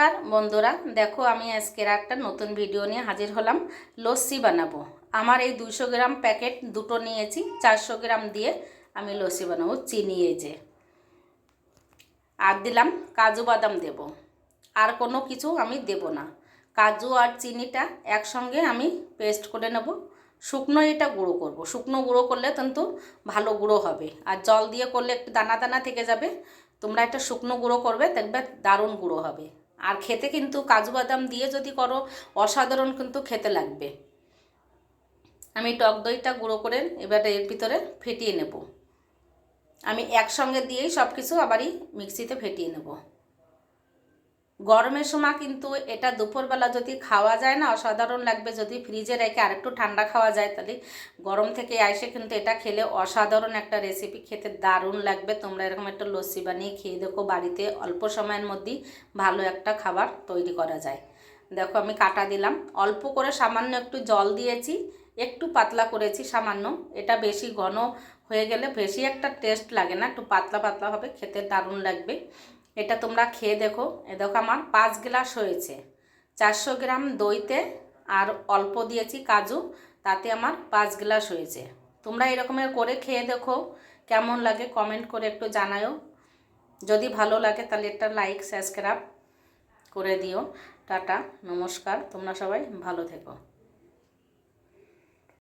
নমস্কার, বন্ধুরা। দেখো, আমি আজকের একটা নতুন ভিডিও নিয়ে হাজির হলাম। লস্যি বানাবো। আমার এই দুশো গ্রাম প্যাকেট দুটো নিয়েছি। চারশো গ্রাম দিয়ে আমি লস্যি বানাবো, চিনি যে। আর দিলাম কাজু বাদাম দেব। আর কোনো কিছু আমি দেব না। কাজু আর চিনিটা একসঙ্গে আমি পেস্ট করে নেব। শুকনো এটা গুঁড়ো করব। শুকনো গুঁড়ো করলে কিন্তু ভালো গুঁড়ো হবে। আর জল দিয়ে করলে একটু দানা দানা থেকে যাবে। তোমরা একটা শুকনো গুঁড়ো করবে, দেখবে দারুণ গুঁড়ো হবে। আর খেতে কিন্তু কাজু বাদাম দিয়ে যদি করো, অসাধারণ কিন্তু খেতে লাগবে। আমি টক দইটা গুঁড়ো করে এবার এর ভিতরে ফেটিয়ে নেব। আমি একসঙ্গে দিয়েই সব কিছু আবারই মিক্সিতে ফেটিয়ে নেব। গরমের সময় কিন্তু এটা দুপুরবেলা যদি খাওয়া যায় না, অসাধারণ লাগবে। যদি ফ্রিজে রেখে আরেকটু ঠান্ডা খাওয়া যায় তাহলে গরম থেকে আইসে কিন্তু এটা খেলে অসাধারণ একটা রেসিপি খেতে দারুণ লাগবে। তোমরা এরকম একটা লস্যি বানিয়ে খেয়ে দেখো, বাড়িতে অল্প সময়ের মধ্যেই ভালো একটা খাবার তৈরি করা যায়। দেখো আমি কাটা দিলাম। অল্প করে সামান্য একটু জল দিয়েছি, একটু পাতলা করেছি সামান্য। এটা বেশি ঘন হয়ে গেলে বেশি একটা টেস্ট লাগে না, একটু পাতলা পাতলা হবে, খেতে দারুণ লাগবে। এটা তোমরা খেয়ে দেখো। এ দেখো আমার পাঁচ গ্লাস হয়েছে। চারশো গ্রাম দইতে আর অল্প দিয়েছি কাজু, তাতে আমার পাঁচ গ্লাস হয়েছে। তোমরা এরকমের করে খেয়ে দেখো, কেমন লাগে কমেন্ট করে একটু জানায়ও যদি ভালো লাগে তাহলে একটা লাইক সাবস্ক্রাইব করে দিও। টাটা, নমস্কার, তোমরা সবাই ভালো থেকো।